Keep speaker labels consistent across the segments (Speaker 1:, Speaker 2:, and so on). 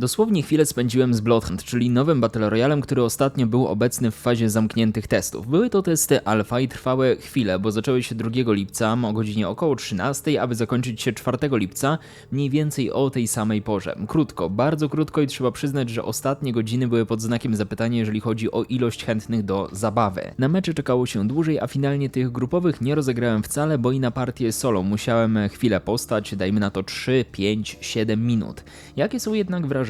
Speaker 1: Dosłownie chwilę spędziłem z Bloodhunt, czyli nowym Battle Royalem, który ostatnio był obecny w fazie zamkniętych testów. Były to testy alfa i trwały chwilę, bo zaczęły się 2 lipca o godzinie około 13, aby zakończyć się 4 lipca, mniej więcej o tej samej porze. Krótko, bardzo krótko i trzeba przyznać, że ostatnie godziny były pod znakiem zapytania, jeżeli chodzi o ilość chętnych do zabawy. Na mecze czekało się dłużej, a finalnie tych grupowych nie rozegrałem wcale, bo i na partię solo musiałem chwilę postać, dajmy na to 3, 5, 7 minut. Jakie są jednak wrażenia?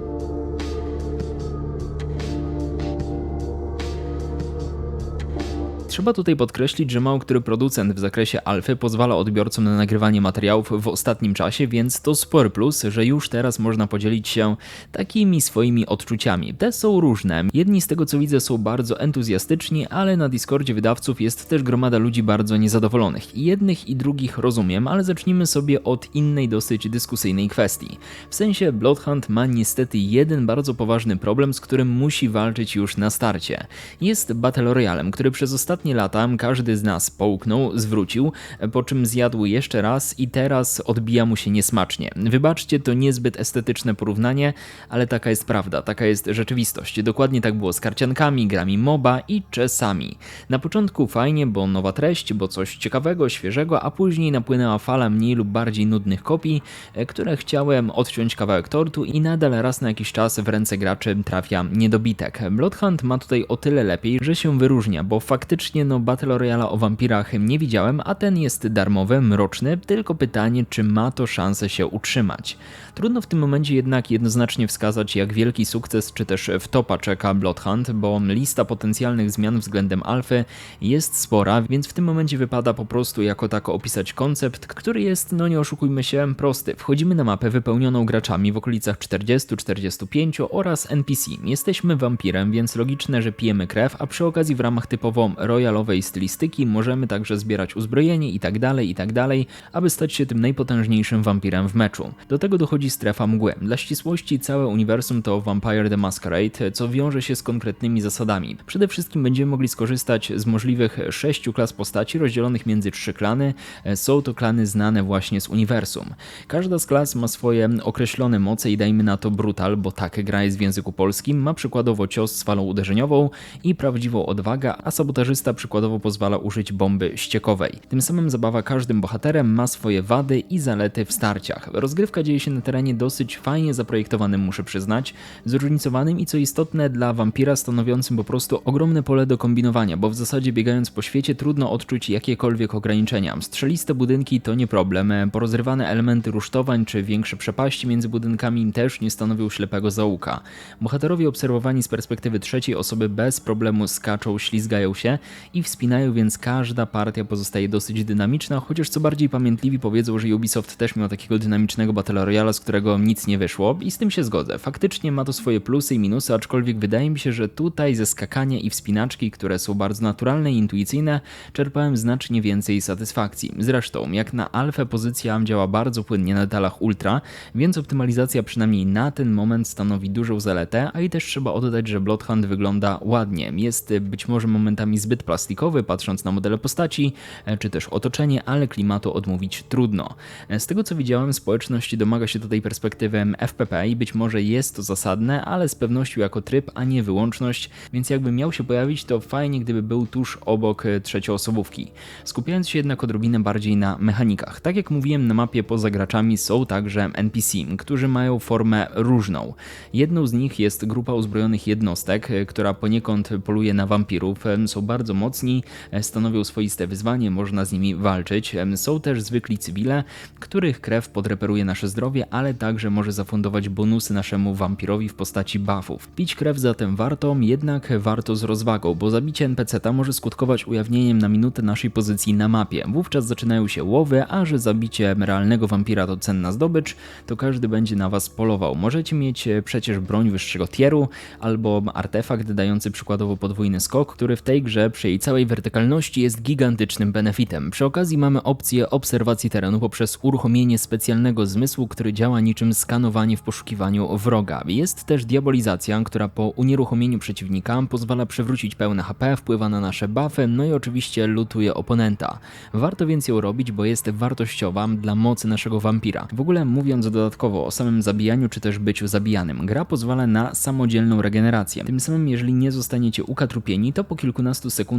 Speaker 1: Trzeba tutaj podkreślić, że mało który producent w zakresie alfy pozwala odbiorcom na nagrywanie materiałów w ostatnim czasie, więc to spory plus, że już teraz można podzielić się takimi swoimi odczuciami. Te są różne. Jedni z tego co widzę są bardzo entuzjastyczni, ale na Discordzie wydawców jest też gromada ludzi bardzo niezadowolonych. I jednych i drugich rozumiem, ale zacznijmy sobie od innej dosyć dyskusyjnej kwestii. W sensie Bloodhunt ma niestety jeden bardzo poważny problem, z którym musi walczyć już na starcie. Jest Battle Royalem, który przez ostatnie ostatnie lata każdy z nas połknął, zwrócił, po czym zjadł jeszcze raz i teraz odbija mu się niesmacznie. Wybaczcie, to niezbyt estetyczne porównanie, ale taka jest prawda, taka jest rzeczywistość. Dokładnie tak było z karciankami, grami MOBA i czesami. Na początku fajnie, bo nowa treść, bo coś ciekawego, świeżego, a później napłynęła fala mniej lub bardziej nudnych kopii, które chciałem odciąć kawałek tortu i nadal raz na jakiś czas w ręce graczy trafia niedobitek. Bloodhunt ma tutaj o tyle lepiej, że się wyróżnia, bo faktycznie faktycznie no Battle Royale o wampirach nie widziałem, a ten jest darmowy, mroczny, tylko pytanie, czy ma to szansę się utrzymać. Trudno w tym momencie jednak jednoznacznie wskazać, jak wielki sukces czy też wtopa czeka Bloodhunt, bo lista potencjalnych zmian względem alfy jest spora, więc w tym momencie wypada po prostu jako tako opisać koncept, który jest, no nie oszukujmy się, prosty. Wchodzimy na mapę wypełnioną graczami w okolicach 40-45 oraz NPC. Jesteśmy wampirem, więc logiczne, że pijemy krew, a przy okazji w ramach typowo royalowej stylistyki możemy także zbierać uzbrojenie itd., tak itd., tak aby stać się tym najpotężniejszym wampirem w meczu. Do tego dochodzi strefa mgły. Dla ścisłości całe uniwersum to Vampire the Masquerade, co wiąże się z konkretnymi zasadami. Przede wszystkim będziemy mogli skorzystać z możliwych sześciu klas postaci rozdzielonych między trzy klany. Są to klany znane właśnie z uniwersum. Każda z klas ma swoje określone moce i dajmy na to brutal, bo tak gra jest w języku polskim, ma przykładowo cios z falą uderzeniową i prawdziwą odwagę, a sabotażysta przykładowo pozwala użyć bomby ściekowej. Tym samym zabawa każdym bohaterem ma swoje wady i zalety w starciach. Rozgrywka dzieje się na terenie dosyć fajnie zaprojektowanym, muszę przyznać, zróżnicowanym i co istotne dla wampira stanowiącym po prostu ogromne pole do kombinowania, bo w zasadzie biegając po świecie trudno odczuć jakiekolwiek ograniczenia. Strzeliste budynki to nie problem, porozrywane elementy rusztowań czy większe przepaści między budynkami też nie stanowią ślepego zaułka. Bohaterowie obserwowani z perspektywy trzeciej osoby bez problemu skaczą, ślizgają się i wspinają, więc każda partia pozostaje dosyć dynamiczna, chociaż co bardziej pamiętliwi powiedzą, że Ubisoft też miał takiego dynamicznego Battle Royale, z którego nic nie wyszło i z tym się zgodzę. Faktycznie ma to swoje plusy i minusy, aczkolwiek wydaje mi się, że tutaj ze skakania i wspinaczki, które są bardzo naturalne i intuicyjne, czerpałem znacznie więcej satysfakcji. Zresztą, jak na alfę pozycja działa bardzo płynnie na detalach ultra, więc optymalizacja przynajmniej na ten moment stanowi dużą zaletę, a i też trzeba oddać, że Bloodhound wygląda ładnie. Jest być może momentami zbyt plastikowy, patrząc na modele postaci, e, czy też otoczenie, ale klimatu odmówić trudno. E, z tego co widziałem, społeczność domaga się tutaj perspektywy FPP i być może jest to zasadne, ale z pewnością jako tryb, a nie wyłączność, więc jakby miał się pojawić, to fajnie gdyby był tuż obok e, trzecioosobówki. Skupiając się jednak odrobinę bardziej na mechanikach. Tak jak mówiłem, na mapie poza graczami są także NPC, którzy mają formę różną. Jedną z nich jest grupa uzbrojonych jednostek, która poniekąd poluje na wampirów. Są bardzo mocni, e, stanowią swoiste wyzwanie, można z nimi walczyć. Są też zwykli cywile, których krew podreperuje nasze zdrowie, ale także może zafundować bonusy naszemu wampirowi w postaci buffów. Pić krew zatem warto, jednak warto z rozwagą, bo zabicie NPC-ta może skutkować ujawnieniem na minutę naszej pozycji na mapie. Wówczas zaczynają się łowy, a że zabicie realnego wampira to cenna zdobycz, to każdy będzie na was polował. Możecie mieć e, przecież broń wyższego tieru, albo artefakt dający przykładowo podwójny skok, który w tej grze przejdzie tej całej wertykalności jest gigantycznym benefitem. Przy okazji mamy opcję obserwacji terenu poprzez uruchomienie specjalnego zmysłu, który działa niczym skanowanie w poszukiwaniu wroga. Jest też diabolizacja, która po unieruchomieniu przeciwnika pozwala przywrócić pełne HP, wpływa na nasze buffy, no i oczywiście lutuje oponenta. Warto więc ją robić, bo jest wartościowa dla mocy naszego wampira. W ogóle mówiąc dodatkowo o samym zabijaniu czy też byciu zabijanym, gra pozwala na samodzielną regenerację. Tym samym, jeżeli nie zostaniecie ukatrupieni, to po kilkunastu sekundach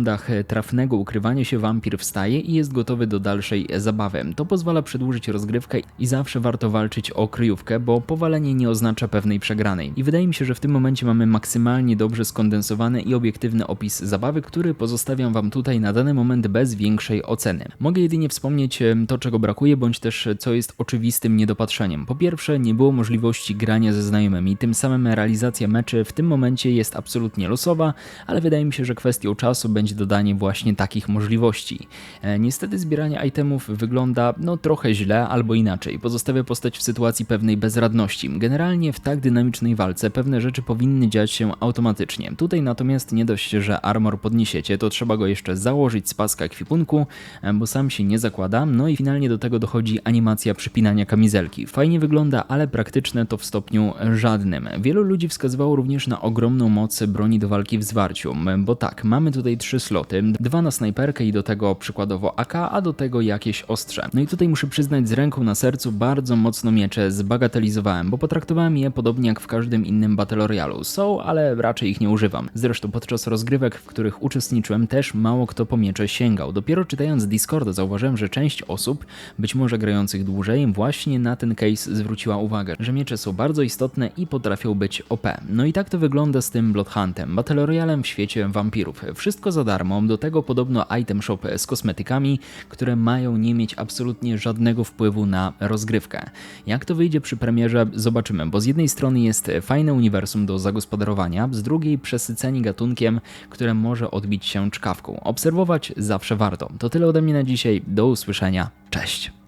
Speaker 1: trafnego ukrywania się wampir wstaje i jest gotowy do dalszej zabawy. To pozwala przedłużyć rozgrywkę i zawsze warto walczyć o kryjówkę, bo powalenie nie oznacza pewnej przegranej. I wydaje mi się, że w tym momencie mamy maksymalnie dobrze skondensowany i obiektywny opis zabawy, który pozostawiam Wam tutaj na dany moment bez większej oceny. Mogę jedynie wspomnieć em, to, czego brakuje, bądź też co jest oczywistym niedopatrzeniem. Po pierwsze, nie było możliwości grania ze znajomymi, tym samym realizacja meczy w tym momencie jest absolutnie losowa, ale wydaje mi się, że kwestią czasu będzie dodanie właśnie takich możliwości. E, niestety zbieranie itemów wygląda no trochę źle albo inaczej, pozostawia postać w sytuacji pewnej bezradności. Generalnie w tak dynamicznej walce pewne rzeczy powinny dziać się automatycznie. Tutaj natomiast nie dość, że armor podniesiecie, to trzeba go jeszcze założyć z paska ekwipunku, e, bo sam się nie zakłada, no i finalnie do tego dochodzi animacja przypinania kamizelki. Fajnie wygląda, ale praktyczne to w stopniu żadnym. Wielu ludzi wskazywało również na ogromną moc broni do walki w zwarciu, bo tak, mamy tutaj trzy sloty, dwa na snajperkę i do tego przykładowo AK, a do tego jakieś ostrze. No i tutaj muszę przyznać z ręką na sercu bardzo mocno miecze zbagatelizowałem, bo potraktowałem je podobnie jak w każdym innym Battle Royale. Są, ale raczej ich nie używam. Zresztą podczas rozgrywek, w których uczestniczyłem też mało kto po miecze sięgał. Dopiero czytając Discorda zauważyłem, że część osób, być może grających dłużej, właśnie na ten case zwróciła uwagę, że miecze są bardzo istotne i potrafią być OP. No i tak to wygląda z tym Bloodhuntem, Battle Royalem w świecie wampirów. Wszystko za darmo, do tego podobno item shop z kosmetykami, które mają nie mieć absolutnie żadnego wpływu na rozgrywkę. Jak to wyjdzie przy premierze, zobaczymy, bo z jednej strony jest fajne uniwersum do zagospodarowania, z drugiej przesyceni gatunkiem, które może odbić się czkawką. Obserwować zawsze warto. To tyle ode mnie na dzisiaj, do usłyszenia, cześć!